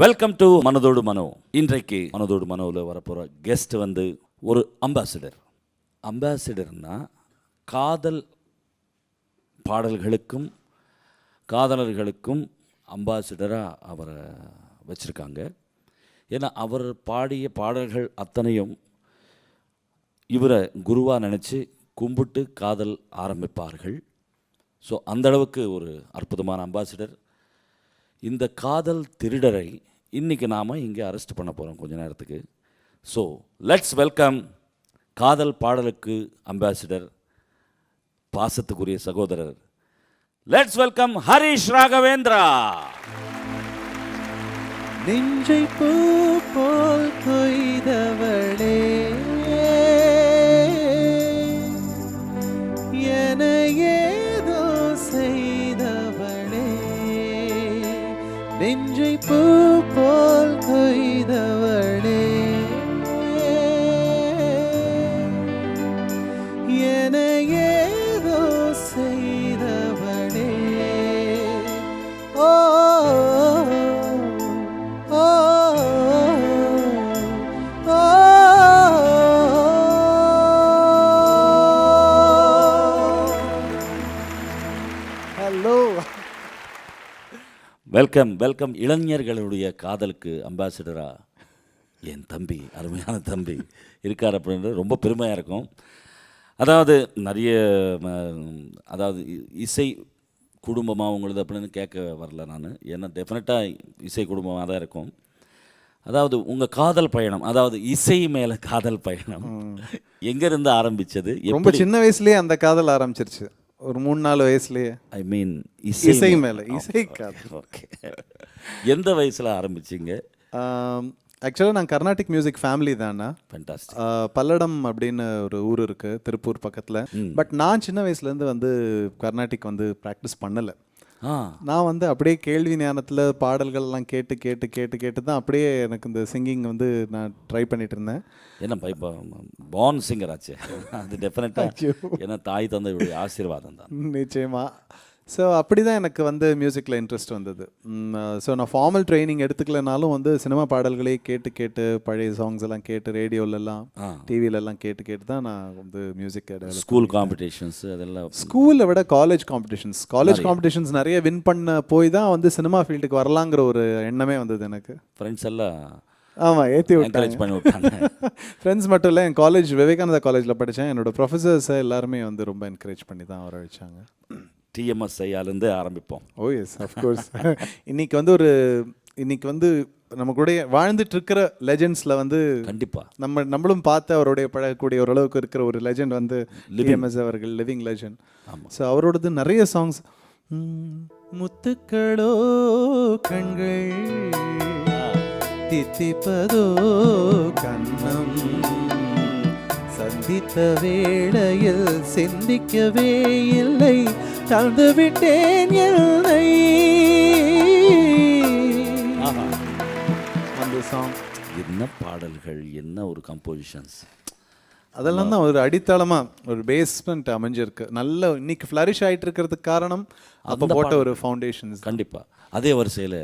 Welcome to மனதோடு மனோ இன்றைக்கு மனதோடு மனோவில் வரப்போகிற கெஸ்ட் வந்து ஒரு அம்பாசிடர் அம்பாசிடர்னா காதல் பாடல்களுக்கும் காதலர்களுக்கும் அம்பாசிடராக அவரை வச்சுருக்காங்க. ஏன்னா அவர் பாடிய பாடல்கள் அத்தனையும் இவரை குருவாக நினச்சி கும்பிட்டு காதல் ஆரம்பிப்பார்கள். ஸோ அந்த அளவுக்கு ஒரு அற்புதமான அம்பாசிடர் இந்த காதல் திருடரை இன்னைக்கு நாம் இங்கே அரெஸ்ட் பண்ண போகிறோம் கொஞ்ச நேரத்துக்கு. ஸோ லெட்ஸ் வெல்கம் காதல் பாடலுக்கு அம்பாசிடர் பாசத்துக்குரிய சகோதரர். Let's welcome Harish Raghavendra. நெஞ்சை பூ போல் கொய்தவள் நெஞ்சை வெல்கம் வெல்கம் இளைஞர்களுடைய காதலுக்கு அம்பாசிடரா என் தம்பி அருமையான தம்பி இருக்கார் அப்படின்றது ரொம்ப பெருமையாக இருக்கும். அதாவது நிறைய அதாவது இசை குடும்பமாக உங்களுது அப்படின்னு கேட்க வரல நான். ஏன்னா டெஃபினட்டாக இசை குடும்பமாக தான் இருக்கும். அதாவது உங்கள் காதல் பயணம் அதாவது இசை மேலே காதல் பயணம் எங்கேருந்து ஆரம்பிச்சது? ரொம்ப சின்ன வயசுலயே அந்த காதல் ஆரம்பிச்சிருச்சு. ஒரு மூணு நாலு வயசுலயே. ஐ மீன் இசை மேல. இசை ஓகே எந்த வயசில் ஆரம்பிச்சிங்க? ஆக்சுவலாக நான் கர்நாடிக் மியூசிக் ஃபேமிலி தானே பல்லடம் அப்படின்னு ஒரு ஊர் இருக்கு திருப்பூர் பக்கத்துல. பட் நான் சின்ன வயசுல இருந்து வந்து கர்நாடிக் வந்து ப்ராக்டிஸ் பண்ணல. நான் வந்து அப்படியே கேள்வி ஞானத்துல பாடல்கள் எல்லாம் கேட்டு கேட்டு கேட்டு கேட்டு தான் அப்படியே எனக்கு இந்த சிங்கிங் வந்து நான் ட்ரை பண்ணிட்டு இருந்தேன். என்னப்பா இப்போ பான் சிங்கர் ஆச்சு. அது டெஃபினட்டாக ஏன்னா தாய் தந்தையுடைய ஆசீர்வாதம் தான். நிச்சயமா. ஸோ அப்படி தான் எனக்கு வந்து மியூசிக்கில் இன்ட்ரெஸ்ட் வந்தது. ஸோ நான் ஃபார்மல் ட்ரைனிங் எடுத்துக்கலனாலும் வந்து சினிமா பாடல்களே கேட்டு கேட்டு பழைய சாங்ஸ் எல்லாம் கேட்டு ரேடியோலலாம் ஆ. டிவிலெல்லாம் கேட்டு கேட்டு தான் நான் வந்து மியூசிக் ஸ்கூல் காம்படிஷன்ஸ் அதெல்லாம் ஸ்கூலை விட காலேஜ் காம்படிஷன்ஸ் காலேஜ் காம்படிஷன்ஸ் நிறைய வின் பண்ண போய் தான் வந்து சினிமா ஃபீல்டுக்கு வரலாங்கிற ஒரு எண்ணமே வந்தது எனக்கு. ஃப்ரெண்ட்ஸ் எல்லாம் ஆமாம் ஏற்றி விட்டாங்க. பண்ணி விட்டாங்க. ஃப்ரெண்ட்ஸ் மட்டும் இல்லை என் காலேஜ் விவேகானந்தா காலேஜில் படித்தேன் என்னோட ப்ரொஃபசர்ஸை எல்லாருமே வந்து ரொம்ப என்கரேஜ் பண்ணி தான் வர வச்சாங்க டிஎம்எஸ் ஐயாலேருந்து ஆரம்பிப்போம். ஓ எஸ் அஃப்கோர்ஸ் இன்னைக்கு வந்து ஒரு இன்னைக்கு வந்து நம்ம கூட வாழ்ந்துட்டு இருக்கிற லெஜெண்ட்ஸில் வந்து கண்டிப்பாக நம்ம நம்மளும் பார்த்து அவருடைய பழகக்கூடிய ஓரளவுக்கு இருக்கிற ஒரு லெஜெண்ட் வந்து டிஎம்எஸ் அவர்கள் லிவிங் லெஜெண்ட் ஸோ அவரோடது நிறைய சாங்ஸ் முத்துக்களோ கண்கள் தித்திப்பதோ கண்ணம் சந்தித்த வேளையில் சிந்திக்கவே இல்லை. தந்து விட்டேன் என்னை. அந்த சாங் என்ன பாடல்கள் என்ன ஒரு கம்போசிஷன்ஸ் அதெல்லாம் தான் ஒரு அடித்தளமா ஒரு பேஸ்மெண்ட் அமைஞ்சிருக்கு. நல்ல இன்னைக்கு ஃப்ளரிஷ் ஆயிட்டு இருக்கிறதுக்கு காரணம் அப்போ போட்ட ஒரு ஃபவுண்டேஷன்ஸ் கண்டிப்பாக அதே வரிசையில்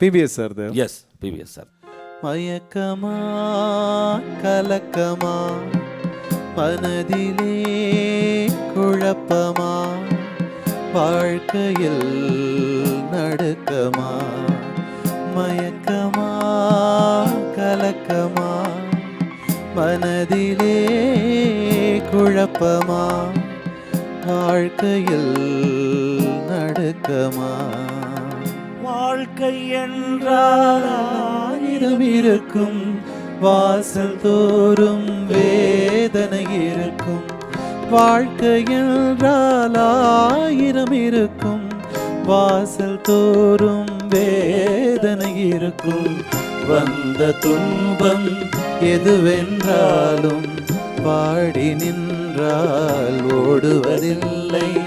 PBS sir S PVS sir மயக்கமா கலக்கமா மனதிலே குழப்பமா வாழ்க்கையில் நடுக்கமா மயக்கமா கலக்கமா மனதிலே குழப்பமா வாழ்க்கையில் நடுக்கமா. வாழ்க்கை என்றால் இருக்கும் வாசல் தோறும் வேதனை இருக்கும். வாழ்க்கை என்றால் ஆயிரம் இருக்கும். வாசல் தோறும் வேதனை இருக்கும். வந்த துன்பம் எதுவென்றாலும் பாடி நின்றால் ஓடுவதில்லை.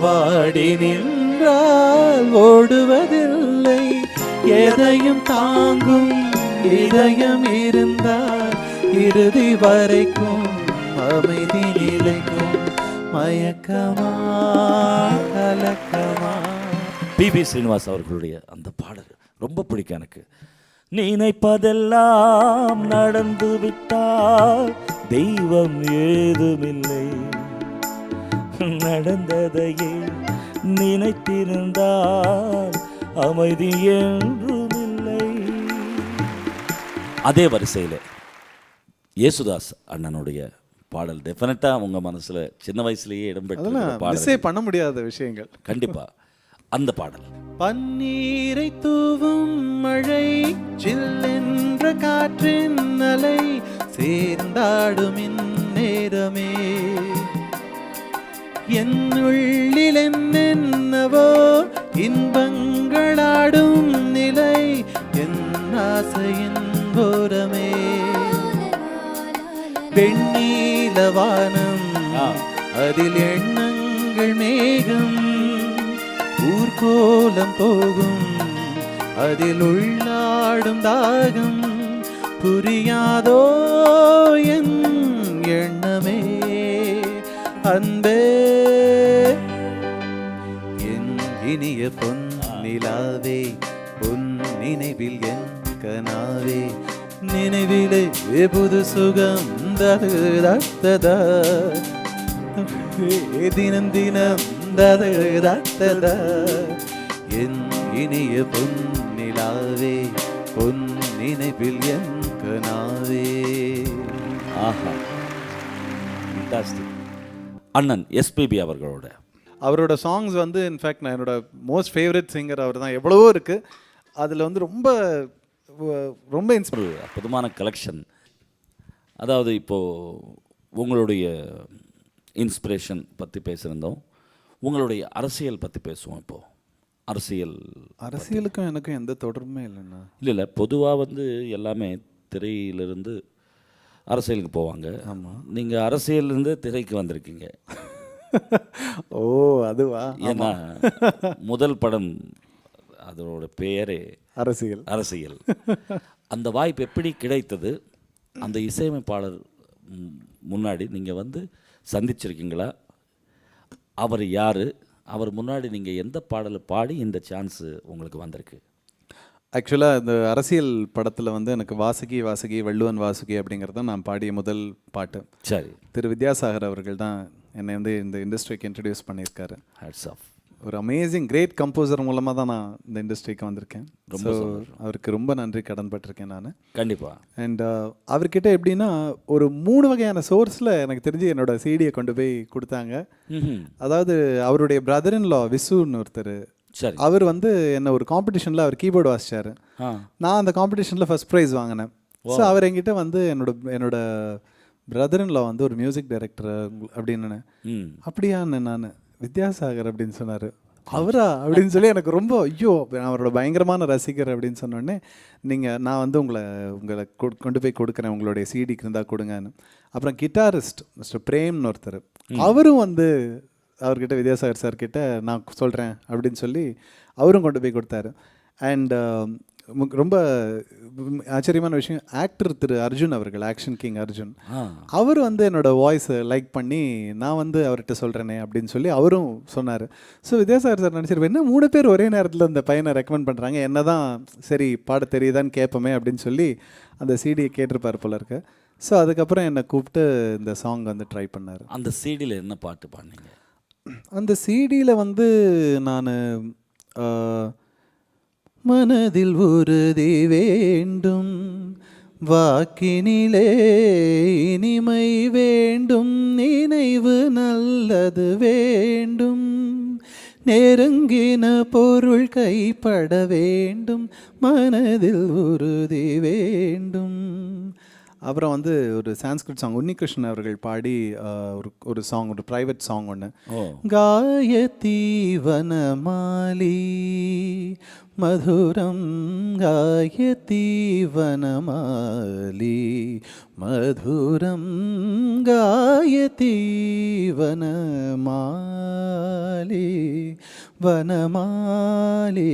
வாடி நின்றால் ஓடுவதில்லை. எதையும் தாங்கும் இதயம் இருந்தால் இறுதி வரைக்கும் அமைதி நிலைக்கும். மயக்கமா கலக்கமா. பிபி ஸ்ரீனிவாஸ் அவர்களுடைய அந்த பாடல் ரொம்ப பிடிக்கும் எனக்கு. நினைப்பதெல்லாம் நடந்து விட்டால் தெய்வம் ஏதுமில்லை. நடந்ததையே நினைத்திருந்தால் அமைதி என்றுமில்லை. அதே வரிசையில் இயேசுதாஸ் அண்ணனுடைய பாடல். டெஃபினட்டாக உங்கள் மனசில் சின்ன வயசுலேயே இடம்பெற்ற பாடல் பண்ண முடியாத விஷயங்கள். கண்டிப்பாக அந்த பாடல். பன்னீரை தூவும் மழை சில்லென்ற காற்றின் அலை சேர்ந்தாடும் இந்நேரமே என்னுள்ளில் என்னென்னவோ இன்பங்களாடும் நிலை என் ஆசையின் கோரமே வெண்ணீலவானம் ஆ. அதில் எண்ணங்கள் மேகம் ஊர்கோலம் போகும். அதில் உள்ளாடும் தாகம் புரியாதோ என் எண்ணமே. அன்பே என் இனிய பொன் நிலாவே பொன் நினைவில் என் கனாவே. நினைவிலே புது சுகம் தது தத்ததா. தினம் தினம் தது தத்ததா. என் இனிய பொன் நிலாவே பொன் நினைவில் என் கனாவே ஆஹா. அண்ணன் எஸ்பிபி அவர்களோட. அவரோட சாங்ஸ் வந்து இன்ஃபேக்ட் நான் என்னோட மோஸ்ட் ஃபேவரட் சிங்கர் அவர் தான் எவ்வளவோ இருக்கு. அதில் வந்து ரொம்ப ரொம்ப இன்ஸ்பை ஒரு அற்புதமான கலெக்ஷன் அதாவது இப்போது உங்களுடைய இன்ஸ்பிரேஷன் பற்றி பேசியிருந்தோம். உங்களுடைய அரசியல் பற்றி பேசுவோம் இப்போது அரசியல் அரசியலுக்கும் எனக்கும் எந்த தொடர்புமே இல்லைண்ணா. இல்லை இல்லை. பொதுவாக வந்து எல்லாமே திரையிலிருந்து அரசியலுக்கு போவாங்க. நீங்கள் அரசியலிருந்து திரைக்கு வந்திருக்கீங்க. ஓ அதுவா? ஏன்னா முதல் படம் அதோட பெயரே அரசியல். அரசியல். அந்த வாய்ப்பு எப்படி கிடைத்தது? அந்த இசையமைப்பாளர் முன்னாடி நீங்கள் வந்து சந்திச்சிருக்கீங்களா? அவர் யார்? அவர் முன்னாடி நீங்கள் எந்த பாடலை பாடி இந்த சான்ஸு உங்களுக்கு வந்திருக்கு? ஆக்சுவலாக இந்த அரசியல் படத்தில் வந்து எனக்கு வாசுகி வாசுகி வள்ளுவன் வாசுகி அப்படிங்கிறது தான் நான் பாடிய முதல் பாட்டு. சரி. திரு வித்யாசாகர் அவர்கள் தான் என்னை வந்து இந்த இண்டஸ்ட்ரிக்கு இன்ட்ரடியூஸ் பண்ணியிருக்காரு. ஹேட்ஸ் ஆஃப் ஒரு அமேசிங் கிரேட் கம்போசர் மூலமாக தான் நான் இந்த இண்டஸ்ட்ரிக்கு வந்திருக்கேன். ரொம்ப அவருக்கு ரொம்ப நன்றி கடன்பட்டிருக்கேன் நான். கண்டிப்பாக அண்ட் அவர்கிட்ட எப்படின்னா ஒரு மூணு வகையான சோர்ஸில் எனக்கு தெரிஞ்சு என்னோட சிடியை கொண்டு போய் கொடுத்தாங்க. அதாவது அவருடைய பிரதர் இன் லா விசுன்னு ஒருத்தர். சரி. அவர் வந்து என்ன ஒரு காம்படிஷனில் அவர் கீபோர்டு வாசிச்சாரு. நான் அந்த காம்படிஷனில் ஃபர்ஸ்ட் ப்ரைஸ் வாங்கினேன். ஸோ அவர் என்கிட்ட வந்து என்னோட என்னோட பிரதர் இன் லா வந்து ஒரு மியூசிக் டைரக்டர் அப்படின்னு அப்படியான்னு நான். வித்யாசாகர் அப்படின்னு சொன்னார். அவரா? அப்படின்னு சொல்லி எனக்கு ரொம்ப ஐயோ அவரோட பயங்கரமான ரசிகர் அப்படின்னு சொன்னோடனே நீங்கள் நான் வந்து உங்களை உங்களை கொண்டு போய் கொடுக்குறேன் உங்களுடைய சிடிக்கு இருந்தால் கொடுங்கன்னு. அப்புறம் கிட்டாரிஸ்ட் மிஸ்டர் பிரேம்னு ஒருத்தர். அவரும் வந்து அவர்கிட்ட வித்யாசாகர் சார் கிட்ட நான் சொல்கிறேன் அப்படின்னு சொல்லி அவரும் கொண்டு போய் கொடுத்தாரு. அண்ட் ரொம்ப ஆச்சரியமான விஷயம். ஆக்டர் திரு அர்ஜுன் அவர்கள் ஆக்ஷன் கிங் அர்ஜுன் அவர் வந்து என்னோட வாய்ஸை லைக் பண்ணி நான் வந்து அவர்கிட்ட சொல்கிறேனே அப்படின்னு சொல்லி அவரும் சொன்னார். ஸோ வித்யாசாகர் சார் நினச்சிருப்பேன் என்ன மூணு பேர் ஒரே நேரத்தில் இந்த பையனை ரெக்கமெண்ட் பண்ணுறாங்க என்ன தான் சரி பாட தெரியுதான்னு கேட்போமே அப்படின்னு சொல்லி அந்த சிடியை கேட்டிருப்பார் போல இருக்கு. ஸோ அதுக்கப்புறம் என்னை கூப்பிட்டு இந்த சாங் வந்து ட்ரை பண்ணார். அந்த சிடியில் என்ன பாட்டு பாடினீங்க? அந்த சிடியில் வந்து நான் மனதில் உறுதி வேண்டும். வாக்கினிலே இனிமை வேண்டும். நினைவு நல்லது வேண்டும். நெருங்கின பொருள் கைப்பட வேண்டும். மனதில் உறுதி வேண்டும். அப்புறம் வந்து ஒரு சான்ஸ்கிரிட் சாங் உன்னிகிருஷ்ணன் அவர்கள் பாடி ஒரு ஒரு சாங் ஒரு ப்ரைவேட் சாங் ஒன்று. காயத்தீவன மாலி മധുരം ഗായതീവനമാലി മധുരം ഗായതീവനമാലി വനമാലി.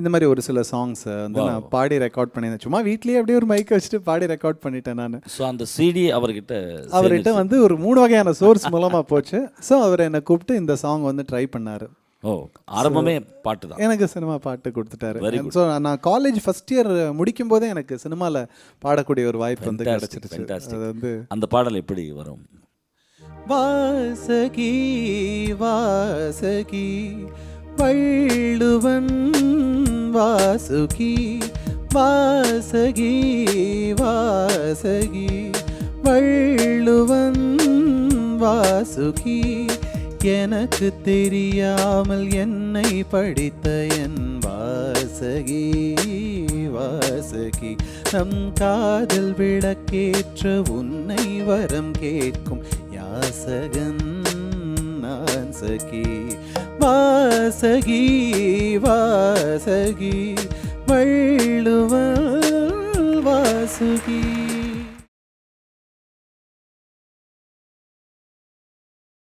இந்த மாதிரி ஒரு சில சாங்ஸ் வந்து நான் பாடி ரெக்கார்ட் பண்ணியிருந்தேன். சும்மா வீட்லயே அப்படியே ஒரு மைக் வச்சுட்டு பாடி ரெக்கார்ட் பண்ணிட்டேன் நான். ஸோ அந்த சிடி அவர்கிட்ட அவர்கிட்ட வந்து ஒரு மூணு வகையான சோர்ஸ் மூலமா போச்சு. ஸோ அவர் என்னை கூப்பிட்டு இந்த சாங் வந்து ட்ரை பண்ணாரு. ஓ ஆரம்பமே பாட்டு தான். எனக்கு சினிமா பாட்டு கொடுத்துட்டாரு. ஸோ நான் காலேஜ் ஃபர்ஸ்ட் இயர் முடிக்கும் போதே எனக்கு சினிமாவில் பாடக்கூடிய ஒரு வாய்ப்பு வந்து கிடச்சிருச்சு. அது வந்து அந்த பாடல் எப்படி வரும்? வாசகி வாசகி வள்ளுவன் வாசுகி வாசகி வாசகி வள்ளுவன் வாசுகி எனக்கு தெரியாமல் என்னை படித்த என் வாசகி வாசகி. நம் காதல் விளக்கேற்ற உன்னை வரம் கேட்கும் யாசகன் நான் சகி வாசகி வாசகி வள்ளுவ வாசுகி